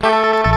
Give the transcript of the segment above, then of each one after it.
ส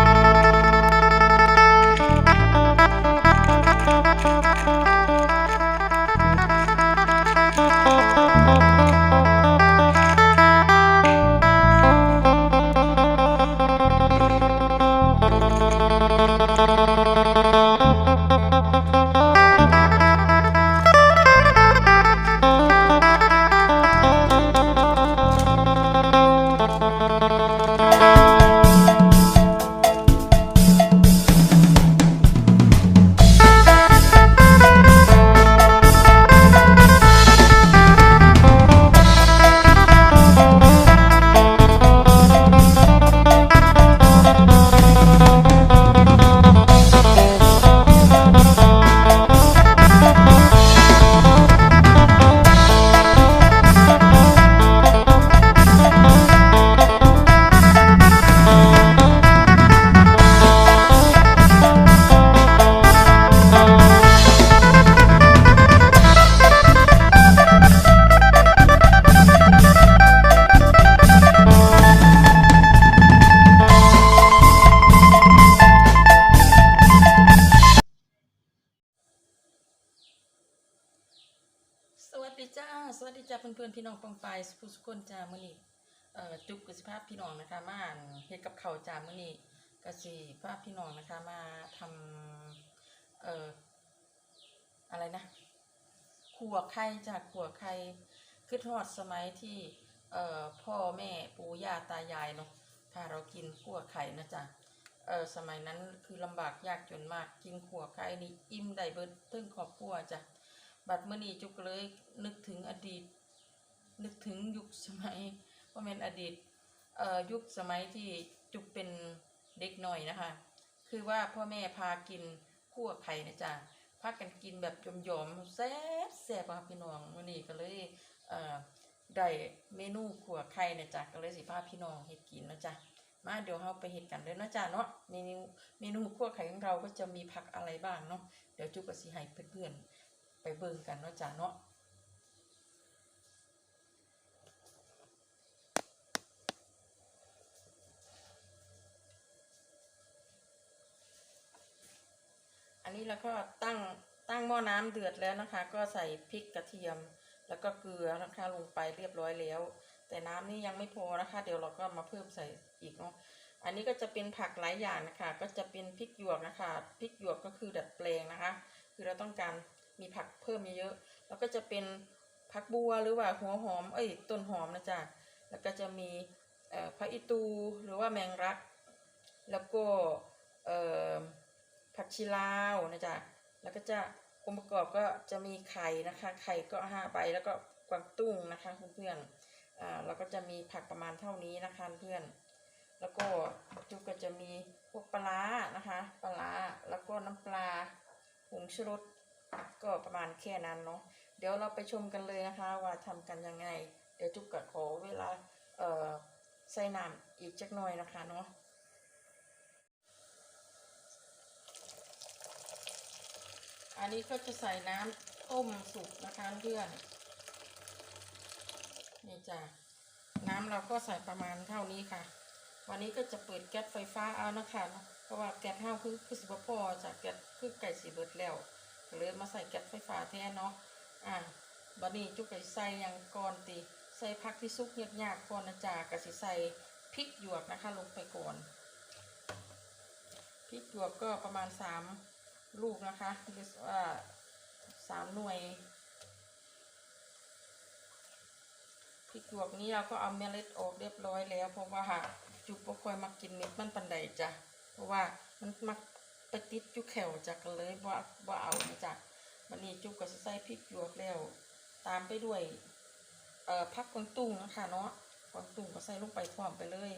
าอ่านเฮ็ดกับข้าวจ้ามื้อนี้กสิภาพพี่น้องนะคะมาทำเอ่ออะไรนะขัวไข่จากขัวไข่คือทอดสมัยที่เอ่อพ่อแม่ปู่ย่าตายายเนาะพาเรากินขัวไข่นะจ๊ะเออสมัยนั้นคือลำบากยากจนมากกินขัวไข่นี่อิ่มได้เบิดถึงครอบครัวจ้ะบัดเมื่อนี้จุกเลยนึกถึงอดีต นึกถึงยุคสมัยว่าเป็นอดีต ยุคสมัยที่จุกเป็นเด็กหน่อยนะคะ คือว่าพ่อแม่พากินคั่วไข่นะจ๊ะพากันกินแบบยอมๆแซ่บแซ่บค่ะพี่น้องมื่อนี้ก็เลยเอ่อได้เมนูขั่วไข่นะจ๊ะก็เลยสิพาพี่น้องเฮ็ดกินนะจ๊ะมาเดี๋ยวเราไปเฮ็ดกันเลยนะจ๊ะเนาะเมนูเมนูขั่วไข่ของเราก็จะมีผักอะไรบ้างเนาะเดี๋ยวจุกก็สิให้เพื่อนๆไปเบิ่งกันเนาะจ้ะเนาะ นนี้เราก็ตั้งตั้งหม้อน้ำเดือดแล้วนะคะ ก็ใส่พริกกระเทียม แล้วก็เกลือนะคะลงไปเรียบร้อยแล้ว แต่น้ำนี่ยังไม่พอนะคะ เดี๋ยวเราก็มาเพิ่มใส่อีกเนาะอันนี้ก็จะเป็นผักหลายอย่างนะคะ ก็จะเป็นพริกหยวกนะคะพริกหยวกก็คือดัดแปลงนะคะ คือเราต้องการมีผักเพิ่มเยอะๆแล้วก็จะเป็นผักบัวหรือว่าหัวหอม เอ้ยต้นหอมนะจ๊ะแล้วก็จะมีเอ่อผักอีตูหรือว่าแมงรัก แล้วก็เอ่อ ผักชีลาวนะจ๊ะแล้วก็จะองค์ประกอบก็จะมีไข่นะคะ ไข่ก็ห้าใบแล้วก็กวางตุ้งนะคะเพื่อนๆอ่าแล้วก็จะมีผักประมาณเท่านี้นะคะเพื่อน แล้วก็จุกก็จะมีพวกปลานะคะปลาแล้วก็น้ำปลาผงชูรสก็ประมาณแค่นั้นเนาะเดี๋ยวเราไปชมกันเลยนะคะว่าทำกันยังไง เดี๋ยวจุกก็ขอเวลาเอ่อใส่น้ำอีกจักหน่อยนะคะเนาะ อันนี้ก็จะใส่น้ำต้มสุกนะคะเพื่อนนี่จ้ะน้ำเราก็ใส่ประมาณเท่านี้ค่ะ วันนี้ก็จะเปิดแก๊สไฟฟ้าเอานะคะเพราะว่าแก๊สห้าคือคือสิบพอจากแก๊สคือไก่สีเบิดแล้วเลยมาใส่แก๊สไฟฟ้าแทนเนาะอะบัดนี้จุกไก่ใส่ยังก่อนตีใส่ผักที่ซุกยากๆก่อนนะจ๊ะก็สิใส่พริกหยวกนะคะ ลงไปก่อนพริกหยวกก็ประมาณสาม ลูกนะคะหรือว่าสามหน่วยพริกหยวกนี้เราก็เอาเมล็ดออกเรียบร้อยแล้ว เพราะว่าจุกบ่ค่อยมากินเม็ดมันปันใดจ้ะเพราะว่ามันมักไปติดจุกแขวจ้ะก็เลยว่าว่าเอานะจ้ะวันนี้จุกก็จะใส่พริกหยวกแล้ว ตามไปด้วยเอ่อพักกวางตุ้งนะคะเนาะกวางตุ้งก็ใส่ลงไปพร้อมไปเลย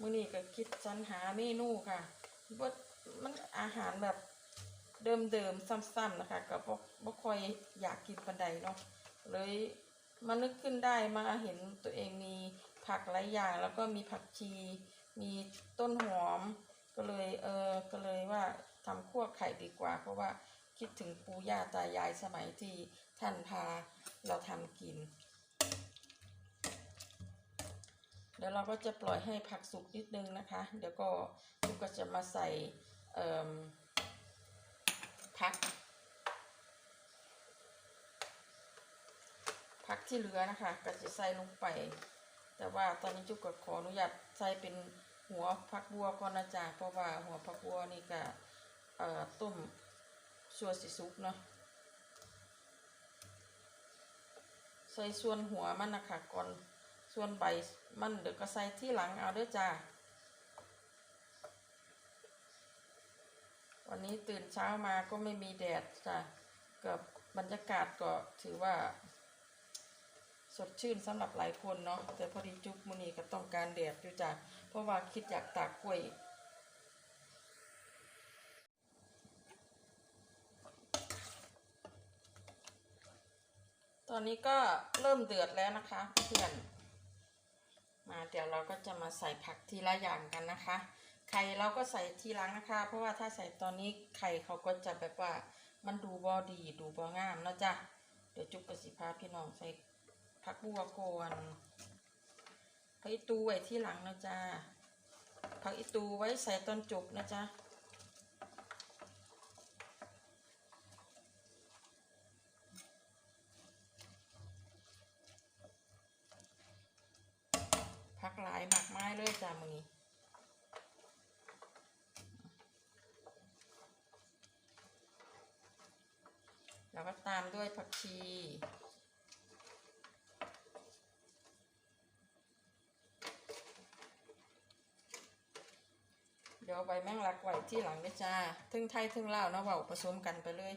มื้อนี้ก็คิดสรรหาเมนูค่ะว่ามันอาหารแบบเดิมๆซ้ำๆนะคะก็บ่บ่ค่อยอยากกินปานใดเนาะเลยมานึกขึ้นได้มาเห็นตัวเองมีผักหลายอย่าง แล้วก็มีผักชี มีต้นหอม ก็เลยเออก็เลยว่าทำคั่วไข่ดีกว่า เพราะว่าคิดถึงปู่ย่าตายายสมัยที่ท่านพาเราทำกิน เดี๋ยวเราก็จะปล่อยให้ผักสุกนิดนึงนะคะ เดี๋ยวก็ลูกก็จะมาใส่ผัก ผักที่เหลือนะคะ ก็จะใส่ลงไป แต่ว่าตอนนี้จุกก็ขออนุญาตใส่เป็นหัวผักบัวก่อนนะจ๊ะเพราะว่าหัวผักบัวนี่ก็ต้มชัวสิซุกเนาะใส่ส่วนหัวมันนะคะก่อน ส่วนใบมันเดี๋ยวก็ใส่ที่หลังเอาเด้อจ้า วันนี้ตื่นเช้ามาก็ไม่มีแดดจ้ะกับบรรยากาศก็ถือว่า สดชื่นสำหรับหลายคนเนาะแต่พอดีจุกมือนี้ก็ต้องการแดดอยู่จ้ะเพราะว่าคิดอยากตากกล้วยตอนนี้ก็เริ่มเดือดแล้วนะคะเพื่อน มาเดี๋ยวเราก็จะมาใส่ผักทีละอย่างกันนะคะ ไข่เราก็ใส่ทีหลังนะคะ เพราะว่าถ้าใส่ตอนนี้ไข่เขาก็จะแบบว่ามันดูบอดีดูบองามเนาะจ้ะเดี๋ยวจุกกระสิพาพี่น้องใส่ผักบัวก่อนผักอีตูไว้ที่หลังนะจ๊ะผักอีตูไว้ใส่ตอนจบนะจ๊ะ ผักหลายหมากไม้เลยจ้ะมือนี้แล้วก็ตามด้วยผักชีเดี๋ยวใบแมงลักไว้ที่หลังนะจ้าทึ่งไทยทึ่งลาเนาะเว้าผสมกันไปเลย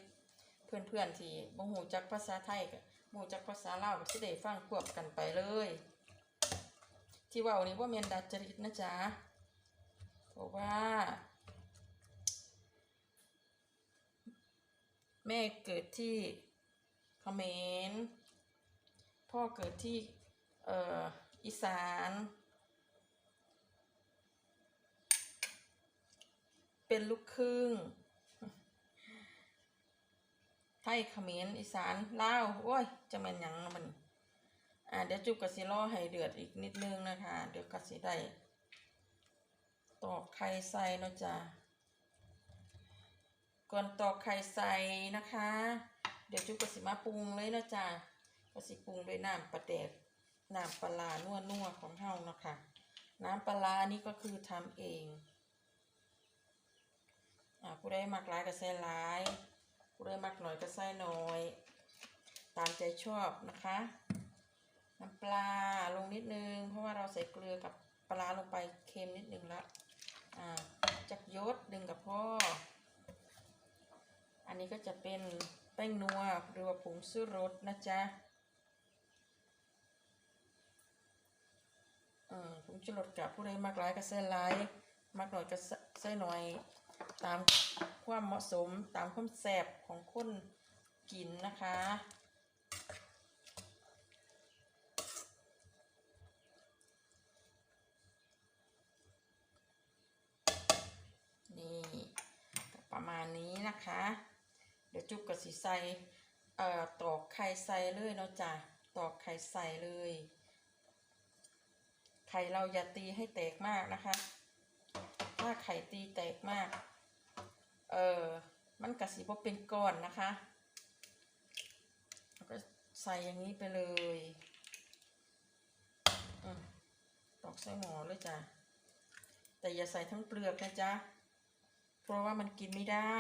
เพื่อนๆที่บ่ฮู้จักภาษาไทยกับบ่ฮู้จักภาษาเล่าก็สิได้ฟังควบกันไปเลย ที่ว้านี่บ่แม่นดัดจริตนะจ๊ะเพราะว่า แม่เกิดที่เขมรพ่อเกิดที่เอ่ออีสาน เป็นลูกครึ่งไทยเขมรอีสานลาวโอ้ยจะแม่นหยังเนาะมัน อ่าเดี๋ยวจุกกะสิรอให้เดือดอีกนิดนึงนะคะ เดี๋ยวกะสิได้ตอกไข่ใส่เนาะจ้ะก่อนตอกไข่ใส่นะคะ เดี๋ยวจุกกะสิมาปรุงเลยเนาะจ้ะกะสิปรุงด้วยน้ำปลาแดกน้ำปลานัวนัวๆของเฮานะคะ น้ำปลานี่ก็คือทำเองอ่าผู้ได้มักหลายก็ใส่หลายผู้ได้มักหน่อยก็ใส่น้อย ตามใจชอบนะคะ น้ำปลาลงนิดนึง เพราะว่าเราใส่เกลือกับปลาลงไปเค็มนิดนึงละอ่าจักยศดึงกับพ่อ อันนี้ก็จะเป็นแป้งนัวหรือว่าผงชูรสนะจ๊ะอืมผงชูรสกับผู้ใดมักหลายก็ใส่หลายมักหน่อยก็ใส่หน่อย ตามความเหมาะสมตามความแซ่บของคนกินนะคะ มาณนี้นะคะ เดี๋ยวจุกกับสีใสเอ่อตอกไข่ใส่เลยเนาะจ้ะตอกไข่ใส่เลย ไข่เราอย่าตีให้แตกมากนะคะ ถ้าไข่ตีแตกมาก เออมันกระสีบ่เป็นก้อนนะคะแล้วก็ใส่อย่างนี้ไปเลยอตอกใส่หมอเลยจ้ะแต่อย่าใส่ทั้งเปลือกนะจ๊ะ เพราะว่ามันกินไม่ได้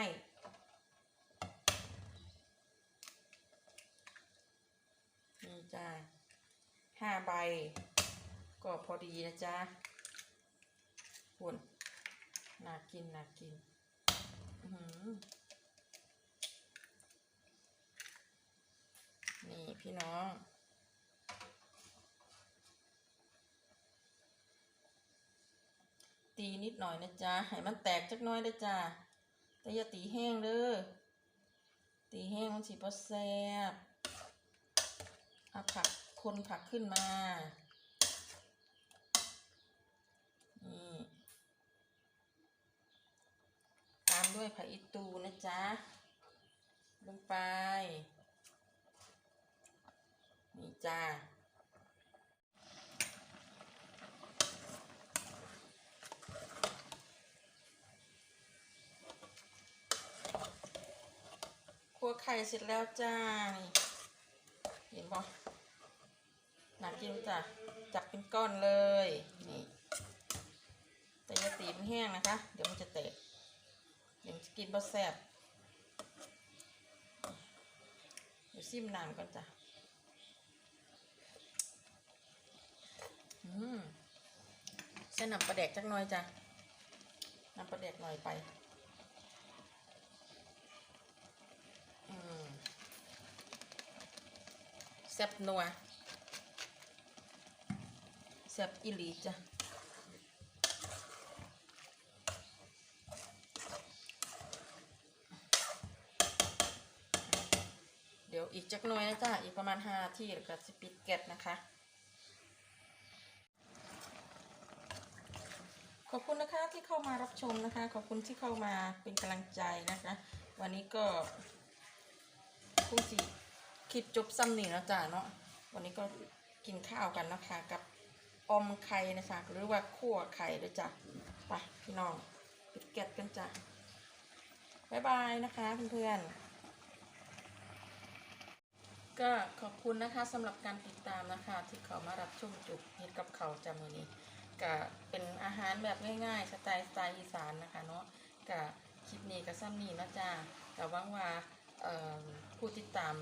นี่จ้ะห้าใบ ก็พอดีนะจ๊ะหุ่นน่ากินน่ากิน นี่พี่น้อง ตีนิดหน่อยนะจ๊ะให้มันแตกจักน้อยนะจ๊ะแต่อย่าตีแห้งเด้อตีแห้งมันสิบ่แซ่บเอาผักคนผักขึ้นมานี่ตามด้วยผักอีตูนะจ๊ะ ลงไป นี่จ้าัวไข่เสร็จแล้วจ้านี่เห็นปะน่ากินจ้ะจับเป็นก้อนเลย นี่แต่อย่าตีมันแห้งนะคะ เดี๋ยวมันจะเตะเดี๋ยวมันจะกินบะแซ่บเดี๋ยวซิมน้ำก่อนจ้ะอืมใส่น้ำปลาแดกจักหน่อยจ้ะน้ำปลาแดกหน่อยไป อืม แซ่บนัวแซ่บอีหลีจ้ะเดี๋ยวอีกจักหน่อยนะจ้ะอีกประมาณห้าที่แล้วก็จะปิดแก๊สนะคะขอบคุณนะคะที่เข้ามารับชมนะคะ ขอบคุณที่เข้ามาเป็นกำลังใจนะคะ วันนี้ก็คงสิ คลิปจบซ้ำนี่แล้วจ้ะเนาะวันนี้ก็กินข้าวกันนะคะ กับอมไข่นะคะหรือว่าคั่วไข่ด้วยจ้ะไปพี่น้องปิดแก๊สกันจ้ะบ๊ายบายนะคะเพื่อนๆก็ขอบคุณนะคะสำหรับการติดตามนะคะ ที่เขามารับชมจุกเฮ็ดกับเขาจามือนี้ก็เป็นอาหารแบบง่ายๆสไตล์สไตล์อีสานนะคะเนาะก็คลิปนี้ก็ซ้ำนี้นะจ้าแต่หวังว่าเอ่อผู้ติดตาม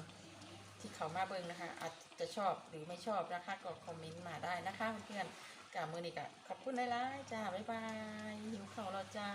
ที่เขามาเบิ่งนะคะ อาจจะชอบหรือไม่ชอบนะคะ ก็คอมเมนต์มาได้นะคะเพื่อนๆกับมือนี่กะขอบคุณหลายๆจ้าบ๊ายบายหิวข้าวแล้วจ้า